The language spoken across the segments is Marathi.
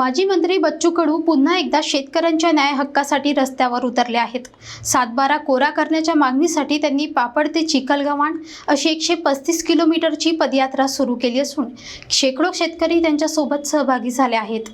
माजी मंत्री बच्चू कडू पुन्हा एकदा शेतकऱ्यांच्या न्याय हक्कासाठी रस्त्यावर उतरले आहेत. सातबारा कोरा करण्याच्या मागणीसाठी त्यांनी पापड ते चिखलगव्हाण अशी एकशे पस्तीस किलोमीटरची पदयात्रा सुरू केली असून शेकडो शेतकरी त्यांच्यासोबत सहभागी झाले आहेत.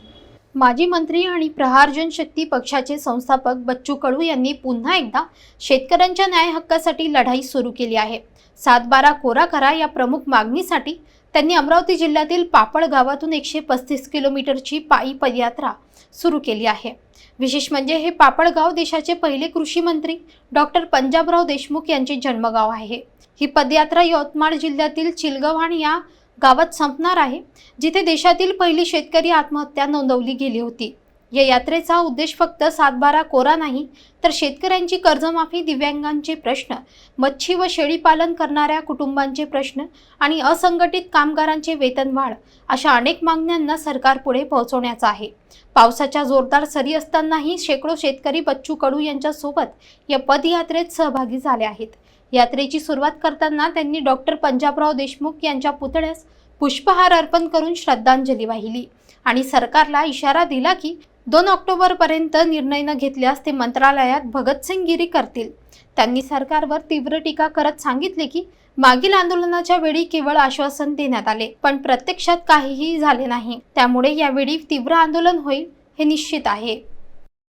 माजी मंत्री आणि प्रहार जनशक्ती पक्षाचे संस्थापक बच्चू कडू यांनी पुन्हा एकदा शेतकऱ्यांच्या न्याय हक्कासाठी लढाई सुरू केली आहे. सातबारा कोरा करा या प्रमुख मागणीसाठी त्यांनी अमरावती जिल्ह्यातील पापड गावातून एकशे पस्तीस किलोमीटरची पायी पदयात्रा सुरू केली आहे. विशेष म्हणजे हे पापड गाव देशाचे पहिले कृषी मंत्री डॉक्टर पंजाबराव देशमुख यांचे जन्मगाव आहे. ही पदयात्रा यवतमाळ जिल्ह्यातील चिलगव्हाण या गावात संपणार आहे जिथे देशातील पहिली शेतकरी आत्महत्या नोंदवली गेली होती. या यात्रेचा उद्देश फक्त सातबारा कोरा नाही तर शेतकऱ्यांची कर्जमाफी दिव्यांगांचे प्रश्न मच्छी व शेळीपालन करणाऱ्या कुटुंबांचे प्रश्न आणि असंघटित कामगारांचे वेतनवाढ अशा अनेक मागण्यांना सरकारपुढे पोहोचवण्याचा आहे. पावसाच्या जोरदार सरी असतानाही शेकडो शेतकरी बच्चू कडू यांच्यासोबत या पदयात्रेत सहभागी झाले आहेत. यात्रेची सुरुवात करताना त्यांनी डॉक्टर पंजाबराव देशमुख यांच्या पुतळ्यास पुष्पहार अर्पण करून श्रद्धांजली वाहिली आणि सरकारला इशारा दिला की दोन ऑक्टोबरपर्यंत निर्णय न घेतल्यास ते मंत्रालयात भगतसिंगगिरी करतील. त्यांनी सरकारवर तीव्र टीका करत सांगितले की मागील आंदोलनाच्या वेळी केवळ आश्वासन देण्यात आले पण प्रत्यक्षात काहीही झाले नाही. त्यामुळे यावेळी तीव्र आंदोलन होईल हे निश्चित आहे.